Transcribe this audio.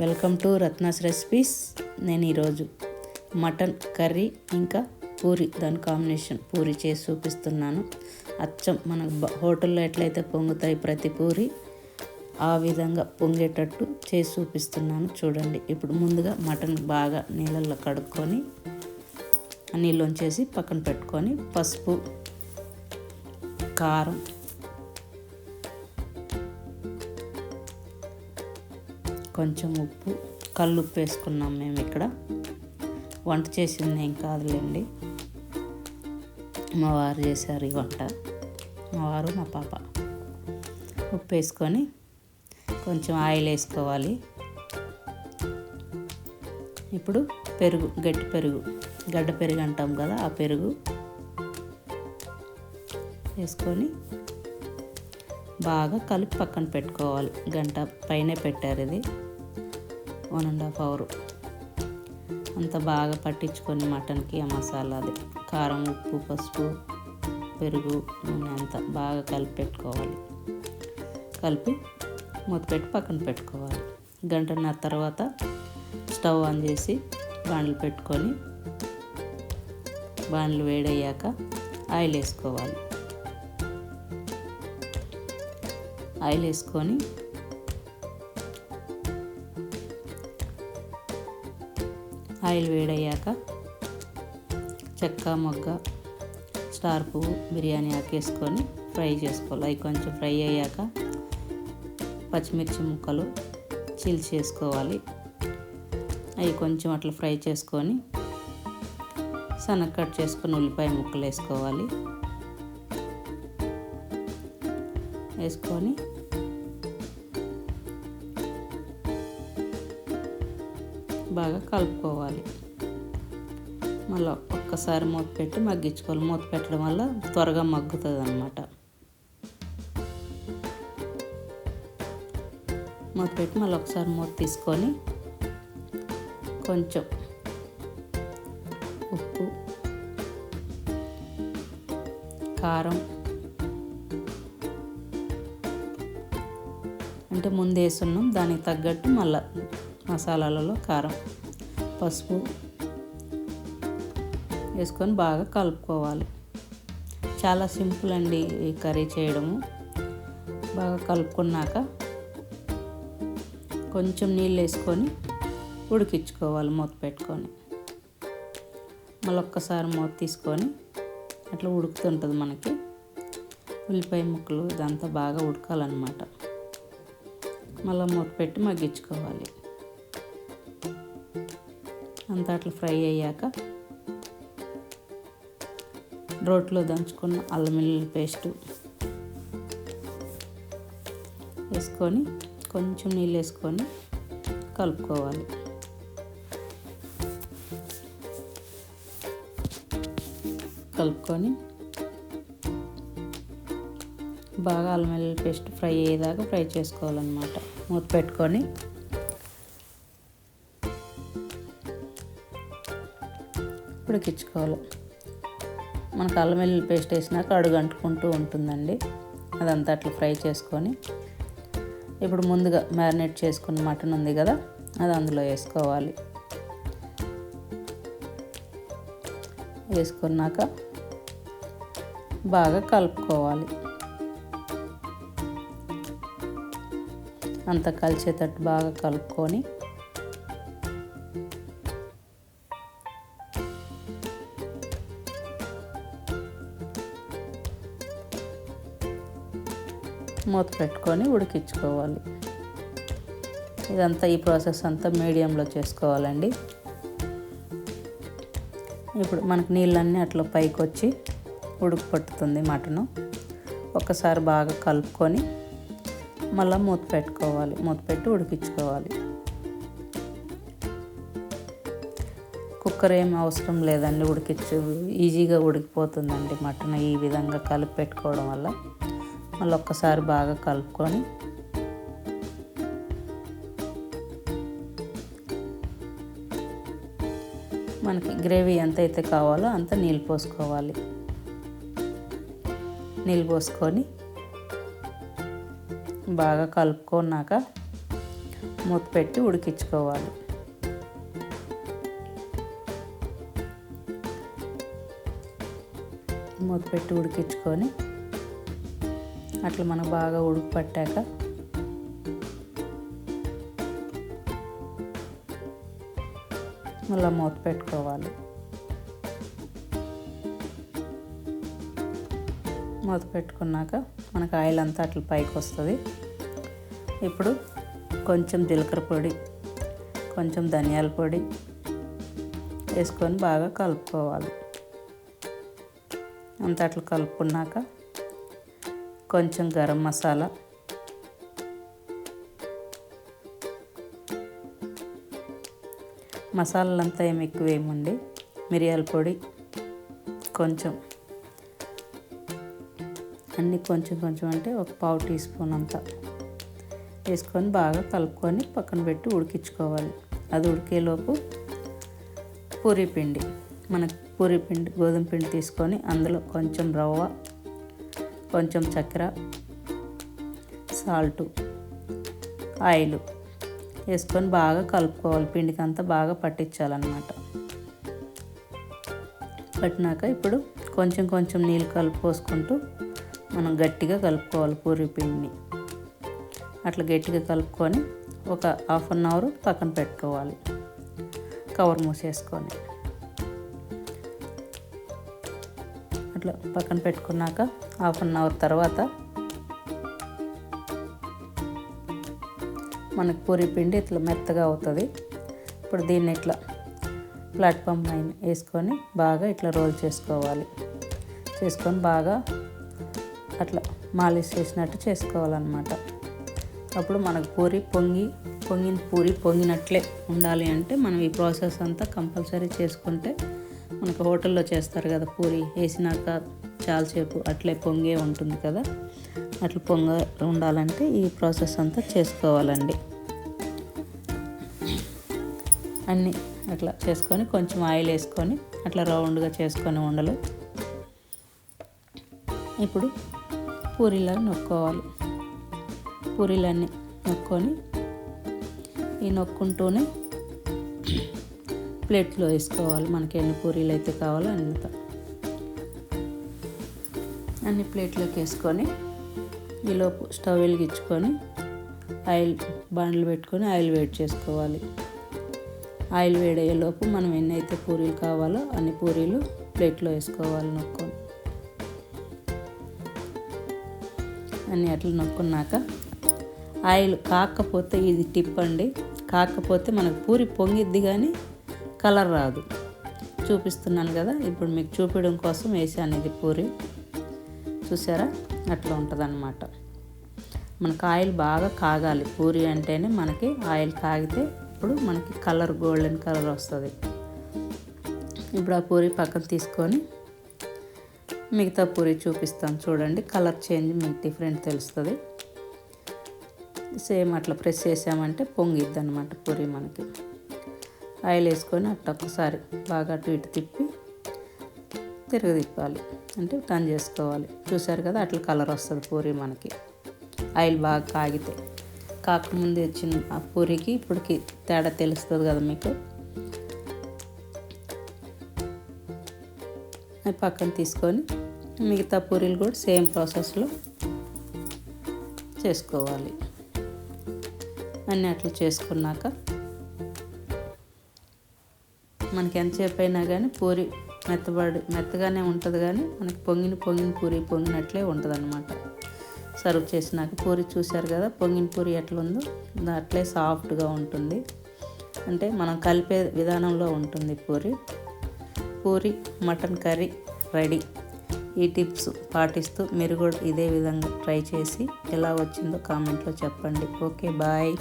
Welcome to Ratna's recipes. నేను ఈరోజు mutton curry ఇంకా పూరి దాని కాంబినేషన్ పూరి చేసి చూపిస్తున్నాను. అచ్చం మన హోటల్లో ఎట్లయితే పొంగుతాయి ప్రతి పూరి ఆ విధంగా పొంగేటట్టు చేసి చూపిస్తున్నాను. చూడండి ఇప్పుడు ముందుగా మటన్ బాగా నీళ్ళల్లో కడుక్కొని నీళ్ళు వంచేసి పక్కన పెట్టుకొని పసుపు కారం కొంచెం ఉప్పు కళ్ళు ఉప్పు వేసుకున్నాం మేము ఇక్కడ. వంట చేసింది ఏం కాదులేండి. మా వారు చేశారు ఈ వంట. మా వారు మా పాప. ఉప్పు వేసుకొని కొంచెం ఆయిల్ వేసుకోవాలి. ఇప్పుడు పెరుగు గట్టి పెరుగు. గడ్డ పెరుగు అంటాం కదా ఆ పెరుగు వేసుకొని బాగా కలిపి పక్కన పెట్టుకోవాలి. గంట పైనే పెట్టారు ఇది. One and half hour. అంత బాగా పట్టించుకొని మటన్కి ఆ మసాలాది కారం ఉప్పు పసుపు పెరుగు నూనె అంతా బాగా కలిపి పెట్టుకోవాలి. కలిపి మూత పెట్టి పక్కన పెట్టుకోవాలి. గంటన్నర తర్వాత స్టవ్ ఆన్ చేసి బాండ్లు పెట్టుకొని బాండ్లు వేడయ్యాక ఆయిల్ వేసుకోవాలి ఆయిల్ వేసుకొని ఆయిల్ వేడయ్యాక చెక్క మొగ్గ స్టార్ పువ్వు బిర్యానీ ఆకేసుకొని ఫ్రై చేసుకోవాలి. అవి కొంచెం ఫ్రై అయ్యాక పచ్చిమిర్చి ముక్కలు చిల్ వేసుకోవాలి అవి కొంచెం అట్లా ఫ్రై చేసుకొని సన్నగా కట్ చేసుకొని ఉల్లిపాయ ముక్కలు వేసుకోవాలి. వేసుకొని బాగా కలుపుకోవాలి. మళ్ళీ ఒక్కసారి మూత పెట్టి మగ్గించుకోవాలి. మూత పెట్టడం వల్ల త్వరగా మగ్గుతుంది అనమాట మూత పెట్టి మళ్ళీ ఒకసారి మూత తీసుకొని కొంచెం ఉప్పు కారం అంటే ముందు వేసున్నాం దానికి తగ్గట్టు మళ్ళీ మసాలాలలో కారం పసుపు వేసుకొని బాగా కలుపుకోవాలి. చాలా సింపుల్ అండి ఈ కర్రీ చేయడము. బాగా కలుపుకున్నాక కొంచెం నీళ్ళు వేసుకొని ఉడికించుకోవాలి మూత పెట్టుకొని. మళ్ళీ ఒక్కసారి మూత తీసుకొని అట్లా ఉడుకుతుంటుంది మనకి. ఉల్లిపాయ ముక్కలు ఇదంతా బాగా ఉడకాలన్నమాట. మళ్ళీ మూత పెట్టి మగ్గించుకోవాలి. అంతా అట్లా ఫ్రై అయ్యాక రోట్లో దంచుకున్న అల్లం వెల్లుల్లి పేస్ట్ వేసుకొని కొంచెం నీళ్ళు వేసుకొని కలుపుకోవాలి. కలుపుకొని బాగా అల్లం వెల్లుల్లి పేస్ట్ ఫ్రై అయ్యేదాకా ఫ్రై చేసుకోవాలన్నమాట. మూత పెట్టుకొని ఉడికించుకోవాలి. మనకు అల్లం వెల్లుల్లి పేస్ట్ వేసినాక అడుగు అంటుకుంటూ ఉంటుందండి. అదంతా అట్లా ఫ్రై చేసుకొని ఇప్పుడు ముందుగా మ్యారినేట్ చేసుకున్న మటన్ ఉంది కదా అది అందులో వేసుకోవాలి. వేసుకున్నాక బాగా కలుపుకోవాలి. అంత కలిసేటట్టు బాగా కలుపుకొని మూత పెట్టుకొని ఉడికించుకోవాలి. ఇదంతా ఈ ప్రాసెస్ అంతా మీడియంలో చేసుకోవాలండి. ఇప్పుడు మనకు నీళ్ళన్నీ అట్లా పైకి వచ్చి ఉడుకు పట్టుతుంది మటను. ఒకసారి బాగా కలుపుకొని మళ్ళీ మూత పెట్టుకోవాలి. మూత పెట్టి ఉడికించుకోవాలి. కుక్కర్ ఏం అవసరం లేదండి ఉడికించు. ఈజీగా ఉడికిపోతుందండి మటన్ ఈ విధంగా కలిపి పెట్టుకోవడం వల్ల. మళ్ళీ ఒక్కసారి బాగా కలుపుకొని మనకి గ్రేవీ ఎంత అయితే కావాలో అంత నీళ్ళు పోసుకోవాలి. నీళ్ళు పోసుకొని బాగా కలుపుకున్నాక మూత పెట్టి ఉడికించుకోవాలి. మూత పెట్టి ఉడికించుకొని అట్లా మనకు బాగా ఉడుకు పట్టాక మళ్ళీ మూత పెట్టుకోవాలి. మూత పెట్టుకున్నాక మనకు ఆయిల్ అంతా అట్లా పైకి వస్తుంది. ఇప్పుడు కొంచెం జీలకర్ర పొడి కొంచెం ధనియాల పొడి వేసుకొని బాగా కలుపుకోవాలి. అంత అట్లా కలుపుకున్నాక కొంచెం గరం మసాలా. మసాలాలంతా ఏమి ఎక్కువ ఏముండి మిరియాల పొడి కొంచెం. అన్నీ కొంచెం కొంచెం అంటే ఒక పావు టీ స్పూన్ అంతా. వేసుకొని బాగా కలుపుకొని పక్కన పెట్టి ఉడికించుకోవాలి. అది ఉడికేలోపు పూరీ పిండి. మనకు పూరీ పిండి గోధుమ పిండి తీసుకొని అందులో కొంచెం రవ్వ కొంచెం చక్కెర సాల్టు ఆయిల్ వేసుకొని బాగా కలుపుకోవాలి. పిండికి అంతా బాగా పట్టించాలన్నమాట. పట్టినాక ఇప్పుడు కొంచెం కొంచెం నీళ్ళు కలుపు పోసుకుంటూ మనం గట్టిగా కలుపుకోవాలి పూరి పిండిని. అట్లా గట్టిగా కలుపుకొని ఒక హాఫ్ అన్ అవర్ పక్కన పెట్టుకోవాలి. కవర్ మూసేసుకొని. అట్లా పక్కన పెట్టుకున్నాక హాఫ్ అన్ అవర్ తర్వాత మనకు పూరి పిండి ఇట్లా మెత్తగా అవుతుంది. ఇప్పుడు దీన్ని ఇట్లా ప్లాట్ఫామ్ పైన వేసుకొని బాగా ఇట్లా రోల్ చేసుకోవాలి. చేసుకొని బాగా అట్లా మాలిష్ చేసినట్టు చేసుకోవాలన్నమాట. అప్పుడు మనకు పూరి పొంగి పొంగిన పూరి పొంగినట్లే ఉండాలి అంటే మనం ఈ ప్రాసెస్ అంతా కంపల్సరీ చేసుకుంటే మనకు హోటల్లో చేస్తారు కదా పూరి వేసినాక చాలాసేపు అట్లే పొంగే ఉంటుంది కదా. అట్లా పొంగ ఉండాలంటే ఈ ప్రాసెస్ అంతా చేసుకోవాలండి. అన్నీ అట్లా చేసుకొని కొంచెం ఆయిల్ వేసుకొని అట్లా రౌండ్గా చేసుకొని ఉండలు. ఇప్పుడు పూరీలాగా నొక్కోవాలి. పూరీలన్నీ నొక్కొని ఈ నొక్కుంటూనే ప్లేట్లో వేసుకోవాలి. మనకి ఎన్ని పూరీలు అయితే కావాలో అంత. అన్ని ప్లేట్లోకి వేసుకొని ఈలోపు స్టవ్ వెలిగించుకొని ఆయిల్ బాండ్లు పెట్టుకొని ఆయిల్ వేడి చేసుకోవాలి. ఆయిల్ వేడయ్యేలోపు మనం ఎన్ని అయితే పూరీలు కావాలో అన్ని పూరీలు ప్లేట్లో వేసుకోవాలి నొక్కొని. అన్ని అట్లా నొక్కున్నాక ఆయిల్ కాకపోతే ఇది టిప్ అండి కాకపోతే మనకు పూరి పొంగిద్ది కానీ కలర్ రాదు. చూపిస్తున్నాను కదా ఇప్పుడు మీకు చూపించడం కోసం వేసాను ఇది పూరి. చూసారా? అట్లా ఉంటుందన్నమాట. మనకు ఆయిల్ బాగా కాగాలి. పూరి అంటేనే మనకి ఆయిల్ కాగితే ఇప్పుడు మనకి కలర్ గోల్డెన్ కలర్ వస్తుంది. ఇప్పుడు ఆ పూరి పక్కన తీసుకొని మిగతా పూరి చూపిస్తాను. చూడండి కలర్ చేంజ్ మీకు డిఫరెంట్ తెలుస్తుంది. సేమ్ అట్లా ప్రెస్ చేసామంటే పొంగిద్ది అనమాట పూరి మనకి. ఆయిల్ వేసుకొని అట్లా ఒకసారి బాగా అటు ఇటు తిప్పి తిరగదిప్పాలి అంటే టర్న్ చేసుకోవాలి. చూసారు కదా అట్లా కలర్ వస్తుంది పూరి మనకి. ఆయిల్ బాగా కాగితే. కాకముందు వచ్చిన ఆ పూరికి ఇప్పటికి తేడా తెలుస్తుంది కదా మీకు? పక్కన తీసుకొని మిగతా పూరీలు కూడా సేమ్ ప్రాసెస్లో చేసుకోవాలి. అన్నీ అట్లా చేసుకున్నాక మనకి ఎంతసేపు అయినా కానీ పూరి మెత్తబడి మెత్తగానే ఉంటుంది కానీ మనకి పొంగిన పొంగిన పూరి పొంగినట్లే ఉంటుంది అనమాట సర్వ్ చేసినాక పూరి చూశారు కదా పొంగిన పూరి ఎట్లుందో అట్లే సాఫ్ట్గా ఉంటుంది. అంటే మనం కలిపే విధానంలో ఉంటుంది puri. Puri mutton curry ready. ఈ టిప్స్ పాటిస్తూ మీరు కూడా ఇదే విధంగా ట్రై చేసి ఎలా వచ్చిందో కామెంట్లో చెప్పండి. Okay bye.